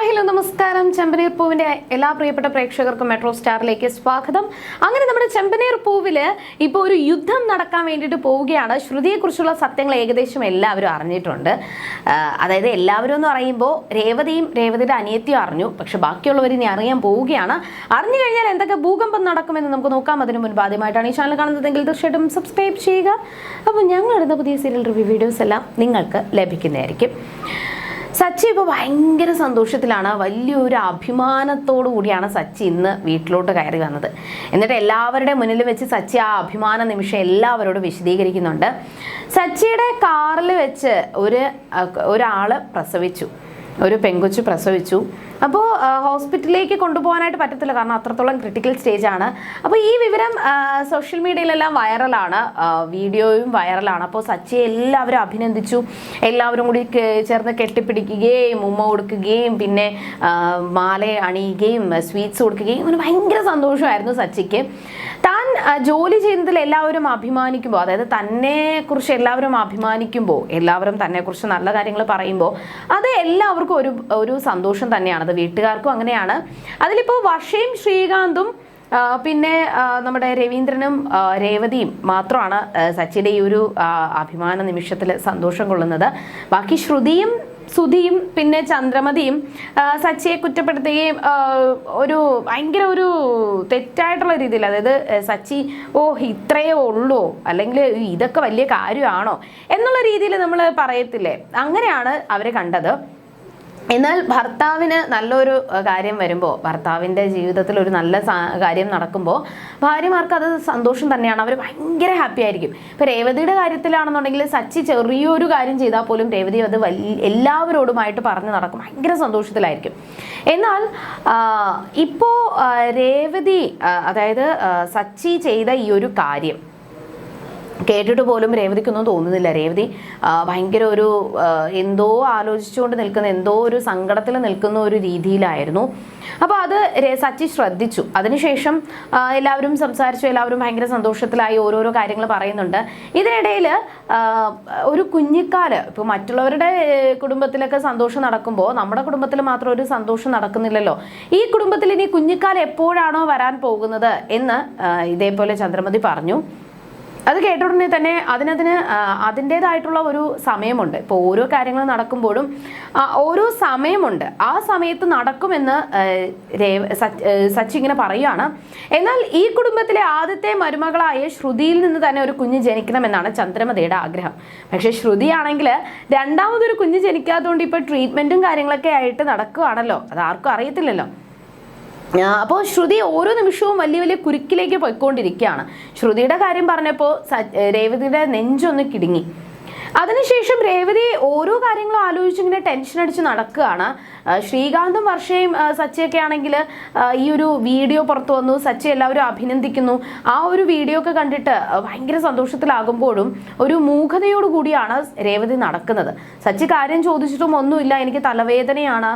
Hello നമസ്കാരം. ചെമ്പനീർ പൂവിന്റെ എല്ലാ പ്രിയപ്പെട്ട പ്രേക്ഷകർക്കും മെട്രോ സ്റ്റാറിലേക്ക് സ്വാഗതം. അങ്ങനെ നമ്മുടെ ചെമ്പനീർ പൂവിൽ ഇപ്പോൾ ഒരു യുദ്ധം നടക്കാൻ വേണ്ടിയിട്ട് പോവുകയാണ്. ശ്രുതിയെക്കുറിച്ചുള്ള സത്യങ്ങൾ ഏകദേശം എല്ലാവരും അറിഞ്ഞിട്ടുണ്ട്. അതായത് എല്ലാവരും എന്ന് പറയുമ്പോൾ രേവതിയും രേവതിയുടെ അനിയത്തിയും അറിഞ്ഞു. പക്ഷെ ബാക്കിയുള്ളവർ ഇനി അറിയാൻ പോവുകയാണ്. അറിഞ്ഞു കഴിഞ്ഞാൽ എന്തൊക്കെ ഭൂകമ്പം നടക്കുമെന്ന് നമുക്ക് നോക്കാം. അതിന് മുൻപ് ആദ്യമായിട്ടാണ് ഈ ചാനൽ കാണുന്നതെങ്കിൽ തീർച്ചയായിട്ടും സബ്സ്ക്രൈബ് ചെയ്യുക. അപ്പോൾ ഞങ്ങൾ ഇടുന്ന പുതിയ സീരിയൽ റിവ്യൂ വീഡിയോസ് എല്ലാം നിങ്ങൾക്ക് ലഭിക്കുന്നതായിരിക്കും. സച്ചി ഇപ്പോൾ ഭയങ്കര സന്തോഷത്തിലാണ്. വലിയൊരു അഭിമാനത്തോടു കൂടിയാണ് സച്ചി ഇന്ന് വീട്ടിലോട്ട് കയറി വന്നത്. എന്നിട്ട് എല്ലാവരുടെ മുന്നിൽ വെച്ച് സച്ചി ആ അഭിമാന നിമിഷം എല്ലാവരോടും വിശദീകരിക്കുന്നുണ്ട്. സച്ചിയുടെ കാറിൽ വെച്ച് ഒരു ഒരാൾ പ്രസവിച്ചു. ഒരു പെങ്കൊച്ചു പ്രസവിച്ചു. അപ്പോൾ ഹോസ്പിറ്റലിലേക്ക് കൊണ്ടുപോകാനായിട്ട് പറ്റത്തില്ല. കാരണം അത്രത്തോളം ക്രിട്ടിക്കൽ സ്റ്റേജ് ആണ്. അപ്പോൾ ഈ വിവരം സോഷ്യൽ മീഡിയയിലെല്ലാം വൈറലാണ് വീഡിയോയും വൈറലാണ് അപ്പോൾ സച്ചിയെ എല്ലാവരും അഭിനന്ദിച്ചു. എല്ലാവരും കൂടി ചേർന്ന് കെട്ടിപ്പിടിക്കുകയും ഉമ്മ കൊടുക്കുകയും പിന്നെ മാല അണിയുകയും സ്വീറ്റ്സ് കൊടുക്കുകയും. അങ്ങനെ ഭയങ്കര സന്തോഷമായിരുന്നു സച്ചിക്ക്. താൻ ജോലി ചെയ്യുന്നതിൽ എല്ലാവരും അഭിമാനിക്കുമ്പോൾ അതായത് തന്നെ കുറിച്ച് എല്ലാവരും അഭിമാനിക്കുമ്പോൾ എല്ലാവരും തന്നെക്കുറിച്ച് നല്ല കാര്യങ്ങൾ പറയുമ്പോൾ അത് എല്ലാവർക്കും ഒരു ഒരു സന്തോഷം തന്നെയാണ്. അത് വീട്ടുകാർക്കും അങ്ങനെയാണ്. അതിലിപ്പോൾ വർഷയും ശ്രീകാന്തും പിന്നെ നമ്മുടെ രവീന്ദ്രനും രേവതിയും മാത്രമാണ് സച്ചിന്റെ ഈ ഒരു അഭിമാന നിമിഷത്തിൽ സന്തോഷം കൊള്ളുന്നത്. ബാക്കി ശ്രുതിയും സുധിയും പിന്നെ ചന്ദ്രമതിയും സച്ചിയെ കുറ്റപ്പെടുത്തുകയും ഒരു ഭയങ്കര ഒരു തെറ്റായിട്ടുള്ള രീതിയിൽ അതായത് സച്ചി ഓ ഇത്രയേ ഉള്ളൂ അല്ലെങ്കിൽ ഇതൊക്കെ വലിയ കാര്യമാണോ എന്നുള്ള രീതിയിൽ നമ്മൾ പറയത്തില്ലേ? അങ്ങനെയാണ് അവരെ കണ്ടത്. എന്നാൽ ഭർത്താവിന് നല്ലൊരു കാര്യം വരുമ്പോൾ ഭർത്താവിന്റെ ജീവിതത്തിൽ ഒരു നല്ല കാര്യം നടക്കുമ്പോൾ ഭാര്യമാർക്ക് അത് സന്തോഷം തന്നെയാണ്. അവർ ഭയങ്കര ഹാപ്പി ആയിരിക്കും. ഇപ്പോൾ രേവതിയുടെ കാര്യത്തിലാണെന്നുണ്ടെങ്കിൽ സച്ചി ചെറിയൊരു കാര്യം ചെയ്താൽ പോലും രേവതി അത് എല്ലാവരോടുമായിട്ട് പറഞ്ഞു നടക്കും. ഭയങ്കര സന്തോഷത്തിലായിരിക്കും. എന്നാൽ ഇപ്പോൾ രേവതി അതായത് സച്ചി ചെയ്ത ഈ ഒരു കാര്യം കേട്ടിട്ട് പോലും രേവതിക്കൊന്നും തോന്നുന്നില്ല. രേവതി ഭയങ്കര ഒരു എന്തോ ആലോചിച്ചുകൊണ്ട് നിൽക്കുന്ന എന്തോ ഒരു സങ്കടത്തിൽ നിൽക്കുന്ന ഒരു രീതിയിലായിരുന്നു. അപ്പോൾ അത് സച്ചി ശ്രദ്ധിച്ചു. അതിനുശേഷം എല്ലാവരും സംസാരിച്ചു. എല്ലാവരും ഭയങ്കര സന്തോഷത്തിലായി ഓരോരോ കാര്യങ്ങൾ പറയുന്നുണ്ട്. ഇതിനിടയിൽ ഒരു കുഞ്ഞിക്കാൽ ഇപ്പോൾ മറ്റുള്ളവരുടെ കുടുംബത്തിലൊക്കെ സന്തോഷം നടക്കുമ്പോൾ നമ്മുടെ കുടുംബത്തിൽ മാത്രം ഒരു സന്തോഷം നടക്കുന്നില്ലല്ലോ. ഈ കുടുംബത്തിൽ ഇനി കുഞ്ഞിക്കാൽ എപ്പോഴാണോ വരാൻ പോകുന്നത് എന്ന് ഇതേപോലെ ചന്ദ്രമതി പറഞ്ഞു. അത് കേട്ട ഉടനെ തന്നെ അതിനതിന് അതിന്റെതായിട്ടുള്ള ഒരു സമയമുണ്ട്. ഇപ്പോൾ ഓരോ കാര്യങ്ങൾ നടക്കുമ്പോഴും ഓരോ സമയമുണ്ട്. ആ സമയത്ത് നടക്കുമെന്ന് രേവ സച്ചി ഇങ്ങനെ പറയുകയാണ് എന്നാൽ ഈ കുടുംബത്തിലെ ആദ്യത്തെ മരുമകളായ ശ്രുതിയിൽ നിന്ന് തന്നെ ഒരു കുഞ്ഞ് ജനിക്കണമെന്നാണ് ചന്ദ്രമതിയുടെ ആഗ്രഹം. പക്ഷേ ശ്രുതിയാണെങ്കിൽ രണ്ടാമതൊരു കുഞ്ഞ് ജനിക്കാത്തതുകൊണ്ട് ഇപ്പോൾ ട്രീറ്റ്മെന്റും കാര്യങ്ങളൊക്കെ ആയിട്ട് നടക്കുകയാണല്ലോ അത് ആർക്കും അറിയത്തില്ലല്ലോ. അപ്പോൾ ശ്രുതി ഓരോ നിമിഷവും വലിയ വലിയ കുരുക്കിലേക്ക് പോയിക്കൊണ്ടിരിക്കുകയാണ്. ശ്രുതിയുടെ കാര്യം പറഞ്ഞപ്പോൾ രേവതിയുടെ നെഞ്ചൊന്ന് കിടുങ്ങി. അതിനുശേഷം രേവതി ഓരോ കാര്യങ്ങളും ആലോചിച്ചിങ്ങനെ ടെൻഷൻ അടിച്ച് നടക്കുകയാണ്. ശ്രീകാന്തും വർഷയും സച്ചയൊക്കെ ആണെങ്കിൽ ഈ ഒരു വീഡിയോ പുറത്തു വന്നു. സച്ചി എല്ലാവരും അഭിനന്ദിക്കുന്നു. ആ ഒരു വീഡിയോ ഒക്കെ കണ്ടിട്ട് ഭയങ്കര സന്തോഷത്തിലാകുമ്പോഴും ഒരു മൂഖതയോട് കൂടിയാണ് രേവതി നടക്കുന്നത്. സച്ചി കാര്യം ചോദിച്ചിട്ടും ഒന്നുമില്ല. എനിക്ക് തലവേദനയാണ്.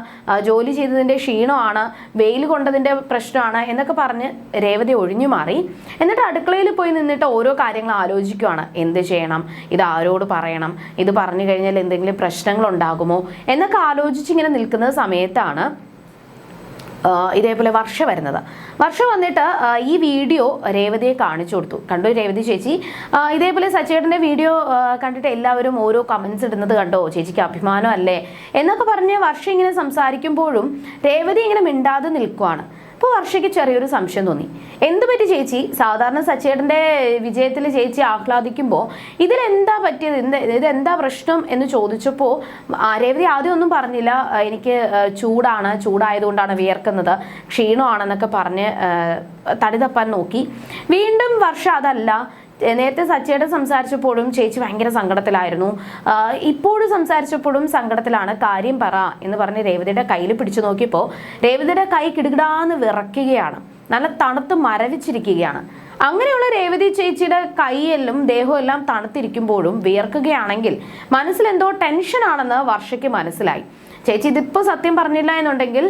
ജോലി ചെയ്തതിന്റെ ക്ഷീണമാണ്. വെയിൽ കൊണ്ടതിന്റെ പ്രശ്നമാണ് എന്നൊക്കെ പറഞ്ഞ് രേവതി ഒഴിഞ്ഞു മാറി. എന്നിട്ട് അടുക്കളയിൽ പോയി നിന്നിട്ട് ഓരോ കാര്യങ്ങൾ ആലോചിക്കുവാണ്. എന്ത് ചെയ്യണം? ഇത് ആരോട് പറയണം? ഇത് പറഞ്ഞു കഴിഞ്ഞാൽ എന്തെങ്കിലും പ്രശ്നങ്ങൾ ഉണ്ടാകുമോ എന്നൊക്കെ ആലോചിച്ച് ഇങ്ങനെ നിൽക്കുന്ന സമയത്താണ് ഇതേപോലെ വർഷ വരുന്നത്. വർഷ വന്നിട്ട് ഈ വീഡിയോ രേവതിയെ കാണിച്ചു കൊടുത്തു. കണ്ടു രേവതി ചേച്ചി? ഇതേപോലെ സച്ചേട്ടന്റെ വീഡിയോ കണ്ടിട്ട് എല്ലാവരും ഓരോ കമൻസ് ഇടുന്നത് കണ്ടോ? ചേച്ചിക്ക് അഭിമാനം അല്ലേ? എന്നൊക്കെ പറഞ്ഞ് വർഷം ഇങ്ങനെ സംസാരിക്കുമ്പോഴും രേവതി ഇങ്ങനെ മിണ്ടാതെ നിൽക്കുവാണ്. അപ്പോൾ വർഷയ്ക്ക് ചെറിയൊരു സംശയം തോന്നി. എന്ത് പറ്റി ചേച്ചി? സാധാരണ സച്ചേട്ടന്റെ വിജയത്തിൽ ചേച്ചി ആഹ്ലാദിക്കുമ്പോൾ ഇതിലെന്താ പറ്റിയത്? എന്താ ഇതെന്താ പ്രശ്നം എന്ന് ചോദിച്ചപ്പോൾ രേവതി ആദ്യം ഒന്നും പറഞ്ഞില്ല. എനിക്ക് ചൂടാണ്. ചൂടായതുകൊണ്ടാണ് വിയർക്കുന്നത്. ക്ഷീണമാണെന്നൊക്കെ പറഞ്ഞ് തടിതപ്പാൻ നോക്കി. വീണ്ടും വർഷ അതല്ല. നേരത്തെ സച്ചയുടെ സംസാരിച്ചപ്പോഴും ചേച്ചി ഭയങ്കര സങ്കടത്തിലായിരുന്നു. ഇപ്പോഴും സംസാരിച്ചപ്പോഴും സങ്കടത്തിലാണ്. കാര്യം പറ എന്ന് പറഞ്ഞ് രേവതിയുടെ കയ്യിൽ പിടിച്ചു നോക്കിയപ്പോൾ രേവതിയുടെ കൈ കിടുകിടാന്ന് വിറക്കുകയാണ് നല്ല തണുത്ത് മരവിച്ചിരിക്കുകയാണ്. അങ്ങനെയുള്ള രേവതി ചേച്ചിയുടെ കൈയെല്ലാം ദേഹവും എല്ലാം തണുത്തിരിക്കുമ്പോഴും വിയർക്കുകയാണെങ്കിൽ മനസ്സിലെന്തോ ടെൻഷനാണെന്ന് വർഷയ്ക്ക് മനസ്സിലായി. ചേച്ചി ഇതിപ്പോൾ സത്യം പറഞ്ഞില്ല എന്നുണ്ടെങ്കിൽ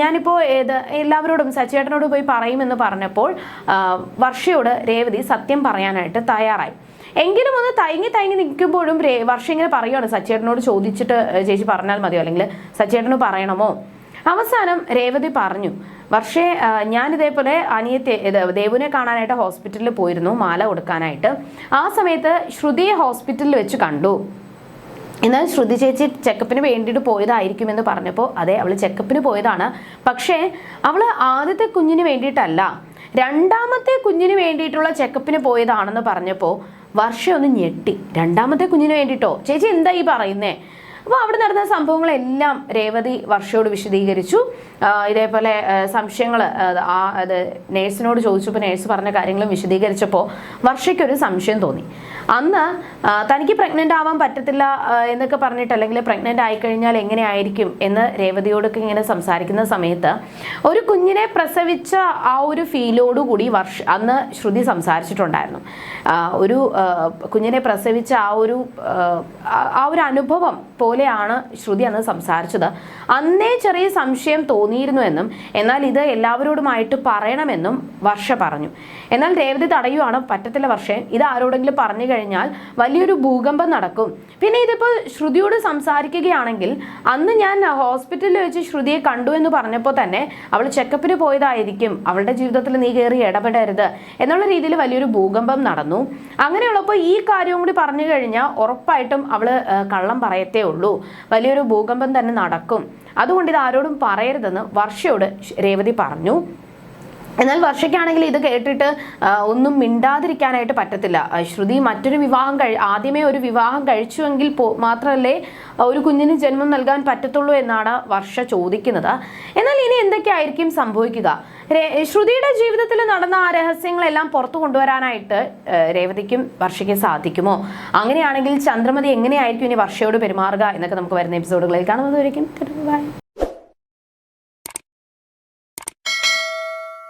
ഞാനിപ്പോൾ ഏത് എല്ലാവരോടും സച്ചേട്ടനോട് പോയി പറയുമെന്ന് പറഞ്ഞപ്പോൾ വർഷയോട് രേവതി സത്യം പറയാനായിട്ട് തയ്യാറായി. എങ്കിലും ഒന്ന് തയങ്ങി തയങ്ങി നിൽക്കുമ്പോഴും വർഷ ഇങ്ങനെ പറയുകയാണ് സച്ചേട്ടനോട് ചോദിച്ചിട്ട് ചേച്ചി പറഞ്ഞാൽ മതിയോ? അല്ലെങ്കിൽ സച്ചേട്ടന് പറയണമോ? അവസാനം രേവതി പറഞ്ഞു വർഷേ ഞാൻ ഇതേപോലെ അനിയത്തെ ദേവുനെ കാണാനായിട്ട് ഹോസ്പിറ്റലിൽ പോയിരുന്നു മാല കൊടുക്കാനായിട്ട്. ആ സമയത്ത് ശ്രുതിയെ ഹോസ്പിറ്റലിൽ വെച്ച് കണ്ടു. എന്നാൽ ശ്രുതി ചേച്ചി ചെക്കപ്പിന് വേണ്ടിയിട്ട് പോയതായിരിക്കുമെന്ന് പറഞ്ഞപ്പോൾ അതെ അവൾ ചെക്കപ്പിന് പോയതാണ്. പക്ഷേ അവൾ ആദ്യത്തെ കുഞ്ഞിന് വേണ്ടിയിട്ടല്ല രണ്ടാമത്തെ കുഞ്ഞിന് വേണ്ടിയിട്ടുള്ള ചെക്കപ്പിന് പോയതാണെന്ന് പറഞ്ഞപ്പോൾ വർഷ ഒന്ന് ഞെട്ടി. രണ്ടാമത്തെ കുഞ്ഞിന് വേണ്ടിയിട്ടോ? ചേച്ചി എന്താ ഈ പറയുന്നേ? അപ്പോൾ അവിടെ നടന്ന സംഭവങ്ങളെല്ലാം രേവതി വർഷയോട് വിശദീകരിച്ചു. ഇതേപോലെ സംശയങ്ങൾ ആ അത് നേഴ്സിനോട് ചോദിച്ചപ്പോൾ നേഴ്സ് പറഞ്ഞ കാര്യങ്ങളും വിശദീകരിച്ചപ്പോൾ വർഷയ്ക്കൊരു സംശയം തോന്നി. അന്ന് തനിക്ക് പ്രഗ്നന്റ് ആവാൻ പറ്റത്തില്ല എന്നൊക്കെ പറഞ്ഞിട്ട് അല്ലെങ്കിൽ പ്രഗ്നന്റ് ആയിക്കഴിഞ്ഞാൽ എങ്ങനെയായിരിക്കും എന്ന് രേവതിയോടൊക്കെ ഇങ്ങനെ സംസാരിക്കുന്ന സമയത്ത് ഒരു കുഞ്ഞിനെ പ്രസവിച്ച ആ ഒരു ഫീലോടുകൂടി വർഷ അന്ന് ശ്രുതി സംസാരിച്ചിട്ടുണ്ടായിരുന്നു. ഒരു കുഞ്ഞിനെ പ്രസവിച്ച ആ ഒരു ആ, ഒരു അനുഭവം പോലെയാണ് ശ്രുതി അന്ന് സംസാരിച്ചത്. അന്നേ ചെറിയ സംശയം തോന്നിയിരുന്നു എന്നും എന്നാൽ ഇത് എല്ലാവരോടുമായിട്ട് പറയണമെന്നും വർഷ പറഞ്ഞു. എന്നാൽ രേവതി തടയുവാണ് പറ്റത്തില്ല വർഷം ഇത് ആരോടെങ്കിലും പറഞ്ഞു കഴിഞ്ഞാൽ വലിയൊരു ഭൂകമ്പം നടക്കും. പിന്നെ ഇതിപ്പോൾ ശ്രുതിയോട് സംസാരിക്കുകയാണെങ്കിൽ അന്ന് ഞാൻ ഹോസ്പിറ്റലിൽ വെച്ച് ശ്രുതിയെ കണ്ടു എന്ന് പറഞ്ഞപ്പോൾ തന്നെ അവൾ ചെക്കപ്പിന് പോയതായിരിക്കും. അവളുടെ ജീവിതത്തിൽ നീ കയറി ഇടപെടരുത് എന്നുള്ള രീതിയിൽ വലിയൊരു ഭൂകമ്പം നടന്നു. അങ്ങനെയുള്ളപ്പോൾ ഈ കാര്യവും കൂടി പറഞ്ഞു കഴിഞ്ഞാൽ ഉറപ്പായിട്ടും അവൾ കള്ളം പറയത്തേ ഉള്ളൂ. വലിയൊരു ഭൂകമ്പം തന്നെ നടക്കും. അതുകൊണ്ട് ഇത് ആരോടും പറയരുതെന്ന് വർഷയോട് രേവതി പറഞ്ഞു. എന്നാൽ വർഷയ്ക്കാണെങ്കിൽ ഇത് കേട്ടിട്ട് ഒന്നും മിണ്ടാതിരിക്കാനായിട്ട് പറ്റത്തില്ല. ശ്രുതി മറ്റൊരു വിവാഹം കഴി ആദ്യമേ ഒരു വിവാഹം കഴിച്ചുവെങ്കിൽ പോ മാത്രമല്ലേ ഒരു കുഞ്ഞിന് ജന്മം നൽകാൻ പറ്റത്തുള്ളൂ എന്നാണ് വർഷ ചോദിക്കുന്നത്. എന്നാൽ ഇനി എന്തൊക്കെയായിരിക്കും സംഭവിക്കുക? ശ്രുതിയുടെ ജീവിതത്തിൽ നടന്ന ആ രഹസ്യങ്ങളെല്ലാം പുറത്തു കൊണ്ടുവരാനായിട്ട് രേവതിക്കും വർഷയ്ക്കും സാധിക്കുമോ? അങ്ങനെയാണെങ്കിൽ ചന്ദ്രമതി എങ്ങനെയായിരിക്കും ഇനി വർഷയോട് പെരുമാറുക എന്നൊക്കെ നമുക്ക് വരുന്ന എപ്പിസോഡുകളിൽ കാണുന്നതായിരിക്കും ബൈ.